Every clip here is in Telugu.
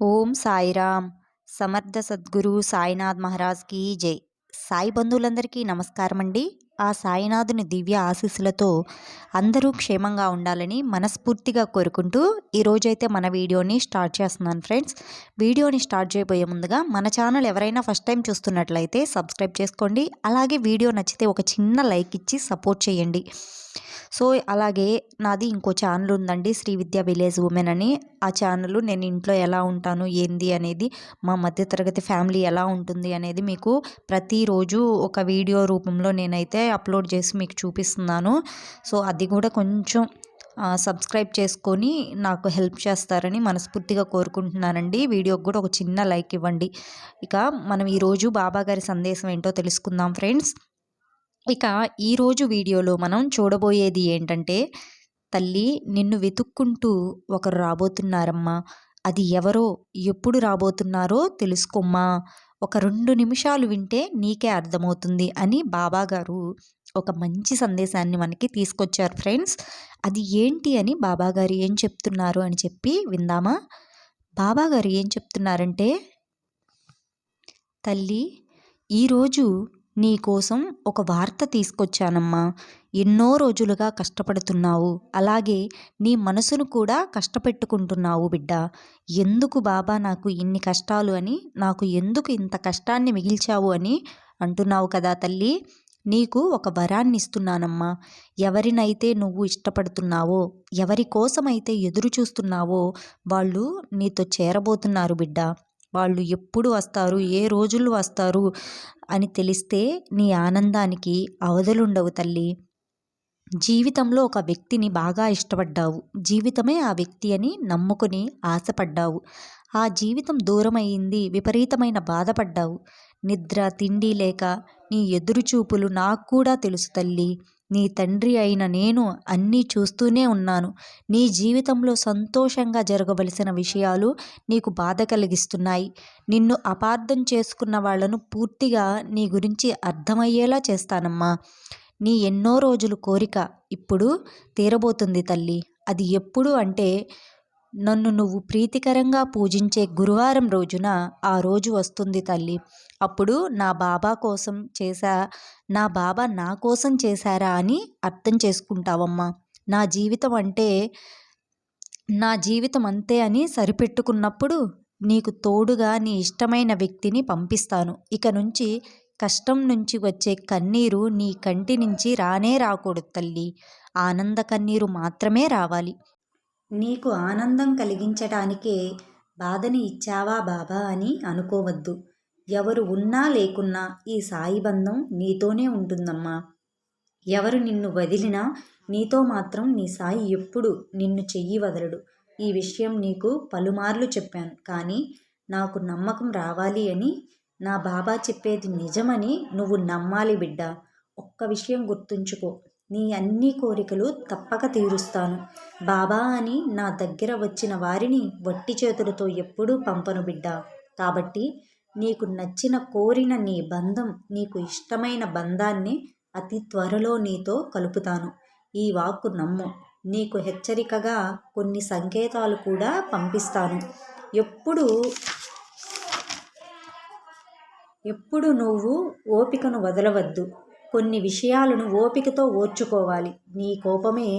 ఓం సాయిరామ్. సమర్థ సద్గురు సాయినాథ్ మహారాజ్కి జై. సాయి బంధువులందరికీ నమస్కారం అండి ఆ సాయినాథుని దివ్య ఆశీస్సులతో అందరూ క్షేమంగా ఉండాలని మనస్ఫూర్తిగా కోరుకుంటూ ఈరోజైతే మన వీడియోని స్టార్ట్ చేస్తున్నాను ఫ్రెండ్స్. వీడియోని స్టార్ట్ చేయబోయే ముందుగా మన ఛానల్ ఎవరైనా ఫస్ట్ టైం చూస్తున్నట్లయితే సబ్స్క్రైబ్ చేసుకోండి. అలాగే వీడియో నచ్చితే ఒక చిన్న లైక్ ఇచ్చి సపోర్ట్ చేయండి. సో అలాగే నాది ఇంకో ఛానల్ ఉందండి శ్రీ విద్యా విలేజ్ ఉమెన్ అని. ఆ ఛానల్ నేను ఇంట్లో ఎలా ఉంటాను ఏంది అనేది మా మధ్యతరగతి ఫ్యామిలీ ఎలా ఉంటుంది అనేది మీకు ప్రతిరోజు ఒక వీడియో రూపంలో నేనైతే అప్లోడ్ చేసి మీకు చూపిస్తున్నాను. సో అది కూడా కొంచెం సబ్స్క్రైబ్ చేసుకొని నాకు హెల్ప్ చేస్తారని మనస్ఫూర్తిగా కోరుకుంటున్నానండి. వీడియోకి కూడా ఒక చిన్న లైక్ ఇవ్వండి. ఇక మనం ఈరోజు బాబా గారి సందేశం ఏంటో తెలుసుకుందాం ఫ్రెండ్స్. ఇక ఈరోజు వీడియోలో మనం చూడబోయేది ఏంటంటే తల్లి నిన్ను వెతుక్కుంటూ ఒకరు రాబోతున్నారమ్మా. అది ఎవరో ఎప్పుడు రాబోతున్నారో తెలుసుకోమ్మా. ఒక రెండు నిమిషాలు వింటే నీకే అర్థమవుతుంది అని బాబాగారు ఒక మంచి సందేశాన్ని మనకి తీసుకొచ్చారు ఫ్రెండ్స్. అది ఏంటి అని బాబాగారు ఏం చెప్తున్నారు అని చెప్పి విందామా? బాబాగారు ఏం చెప్తున్నారంటే తల్లి ఈరోజు నీకోసం ఒక వార్త తీసుకొచ్చానమ్మా. ఎన్నో రోజులుగా కష్టపడుతున్నావు. అలాగే నీ మనసును కూడా కష్టపెట్టుకుంటున్నావు బిడ్డ. ఎందుకు బాబా నాకు ఇన్ని కష్టాలు అని నాకు ఎందుకు ఇంత కష్టాన్ని మిగిల్చావు అని అంటున్నావు కదా తల్లి. నీకు ఒక వరాన్ని ఇస్తున్నానమ్మా. ఎవరినైతే నువ్వు ఇష్టపడుతున్నావో ఎవరి కోసమైతే ఎదురు చూస్తున్నావో వాళ్ళు నీతో చేరబోతున్నారు బిడ్డ. వాళ్ళు ఎప్పుడు వస్తారు ఏ రోజులు వస్తారు అని తెలిస్తే నీ ఆనందానికి అవధులుండవు తల్లి. జీవితంలో ఒక వ్యక్తిని బాగా ఇష్టపడ్డావు. జీవితమే ఆ వ్యక్తి అని నమ్ముకుని ఆశపడ్డావు. ఆ జీవితం దూరమైంది విపరీతమైన బాధపడ్డావు. నిద్ర తిండి లేక నీ ఎదురుచూపులు నాకు కూడా తెలుసు తల్లి. నీ తండ్రి అయిన నేను అన్నీ చూస్తూనే ఉన్నాను. నీ జీవితంలో సంతోషంగా జరగవలసిన విషయాలు నీకు బాధ కలిగిస్తున్నాయి. నిన్ను అపార్థం చేసుకున్న వాళ్ళను పూర్తిగా నీ గురించి అర్థమయ్యేలా చేస్తానమ్మా. నీ ఎన్నో రోజులు కోరిక ఇప్పుడు తీరబోతుంది తల్లి. అది ఎప్పుడు అంటే నన్ను నువ్వు ప్రీతికరంగా పూజించే గురువారం రోజున ఆ రోజు వస్తుంది తల్లి. అప్పుడు నా బాబా కోసం చేశా నా బాబా నా కోసం చేశారా అని అర్థం చేసుకుంటావమ్మా. నా జీవితం అంటే నా జీవితం అంతే అని సరిపెట్టుకున్నప్పుడు నీకు తోడుగా నీ ఇష్టమైన వ్యక్తిని పంపిస్తాను. ఇక నుంచి కష్టం నుంచి వచ్చే కన్నీరు నీ కంటి నుంచి రానే రాకూడదు తల్లి. ఆనంద కన్నీరు మాత్రమే రావాలి. నీకు ఆనందం కలిగించటానికే బాధని ఇచ్చావా బాబా అని అనుకోవద్దు. ఎవరు ఉన్నా లేకున్నా ఈ సాయి బంధం నీతోనే ఉంటుందమ్మా. ఎవరు నిన్ను వదిలినా నీతో మాత్రం నీ సాయి ఎప్పుడు నిన్ను చెయ్యి వదలడు. ఈ విషయం నీకు పలుమార్లు చెప్పాను. కానీ నాకు నమ్మకం రావాలి అని నా బాబా చెప్పేది నిజమని నువ్వు నమ్మాలి బిడ్డ. ఒక్క విషయం గుర్తుంచుకో. నీ అన్ని కోరికలు తప్పక తీరుస్తాను. బాబా అని నా దగ్గర వచ్చిన వారిని వట్టి చేతులతో ఎప్పుడూ పంపను బిడ్డ. కాబట్టి నీకు నచ్చిన కోరిన నీ బంధం నీకు ఇష్టమైన బంధాన్ని అతి త్వరలో నీతో కలుపుతాను. ఈ వాక్కు నమ్ము. నీకు హెచ్చరికగా కొన్ని సంకేతాలు కూడా పంపిస్తాను. ఎప్పుడు ఎప్పుడు నువ్వు ఓపికను వదలవద్దు. కొన్ని విషయాలను ఓపికతో ఓర్చుకోవాలి. నీ కోపమే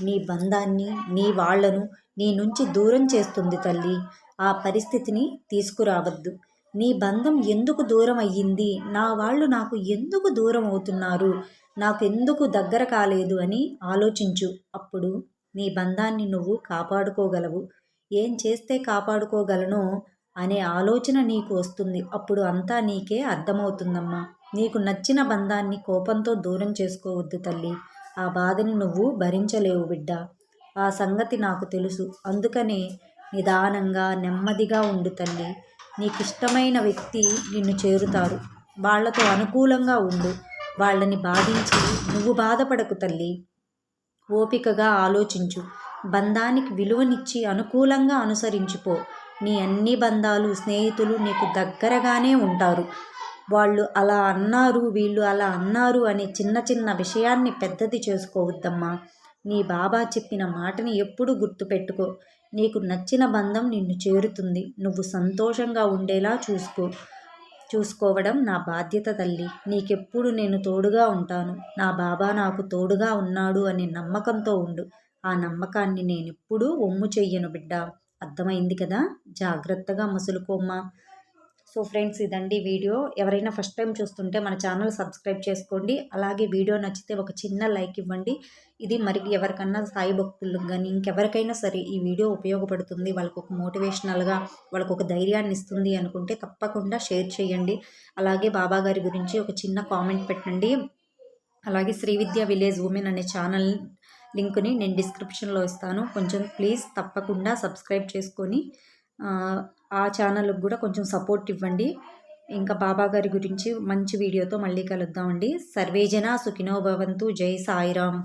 నీ బంధాన్ని నీ వాళ్ళను నీ నుంచి దూరం చేస్తుంది తల్లి. ఆ పరిస్థితిని తీసుకురావద్దు. నీ బంధం ఎందుకు దూరం అయ్యింది? నా వాళ్ళు నాకు ఎందుకు దూరం అవుతున్నారు? నాకు ఎందుకు దగ్గర కాలేదు అని ఆలోచించు. అప్పుడు నీ బంధాన్ని నువ్వు కాపాడుకోగలవు. ఏం చేస్తే కాపాడుకోగలనో అనే ఆలోచన నీకు వస్తుంది. అప్పుడు అంతా నీకే అర్థమవుతుందమ్మా. నీకు నచ్చిన బంధాన్ని కోపంతో దూరం చేసుకోవద్దు తల్లి. ఆ బాధని నువ్వు భరించలేవు బిడ్డ. ఆ సంగతి నాకు తెలుసు. అందుకనే నిదానంగా నెమ్మదిగా ఉండు తల్లి. నీకు ఇష్టమైన వ్యక్తి నిన్ను చేరుతారు వాళ్ళతో అనుకూలంగా ఉండు. వాళ్ళని బాధించి నువ్వు బాధపడకు తల్లి. ఓపికగా ఆలోచించు. బంధానికి విలువనిచ్చి అనుకూలంగా అనుసరించిపో నీ అన్ని బంధాలు స్నేహితులు నీకు దగ్గరగానే ఉంటారు. వాళ్ళు అలా అన్నారు వీళ్ళు అలా అన్నారు అనే చిన్న చిన్న విషయాన్ని పెద్దది చేసుకోవద్దమ్మా. నీ బాబా చెప్పిన మాటని ఎప్పుడు గుర్తుపెట్టుకో నీకు నచ్చిన బంధం నిన్ను చేరుతుంది. నువ్వు సంతోషంగా ఉండేలా చూసుకో. చూసుకోవడం నా బాధ్యత తల్లి. నీకెప్పుడు నేను తోడుగా ఉంటాను. నా బాబా నాకు తోడుగా ఉన్నాడు అనే నమ్మకంతో ఉండు. ఆ నమ్మకాన్ని నేనెప్పుడూ ఒమ్ము చెయ్యను బిడ్డ. అర్థమైంది కదా? జాగ్రత్తగా మసులుకోమ్మా. సో ఫ్రెండ్స్ ఇదండి వీడియో. ఎవరైనా ఫస్ట్ టైం చూస్తుంటే మన ఛానల్ సబ్స్క్రైబ్ చేసుకోండి. అలాగే వీడియో నచ్చితే ఒక చిన్న లైక్ ఇవ్వండి. ఇది మరి ఎవరికన్నా సాయి భక్తులకు కానీ ఇంకెవరికైనా సరే ఈ వీడియో ఉపయోగపడుతుంది. వాళ్ళకు ఒక మోటివేషనల్గా వాళ్ళకు ఒక ధైర్యాన్ని ఇస్తుంది అనుకుంటే తప్పకుండా షేర్ చేయండి. అలాగే బాబా గారి గురించి ఒక చిన్న కామెంట్ పెట్టండి. అలాగే శ్రీ విద్య విలేజ్ ఉమెన్ అనే ఛానల్ లింక్ని నేను డిస్క్రిప్షన్లో ఇస్తాను. కొంచెం ప్లీజ్ తప్పకుండా సబ్స్క్రైబ్ చేసుకొని ఆ ఛానల్కి కూడా కొంచెం సపోర్ట్ ఇవ్వండి. ఇంకా బాబా గారి గురించి మంచి వీడియోతో మళ్ళీ కలుద్దామండి. సర్వేజన సుఖినో భవంతు. జై సాయిరామ్.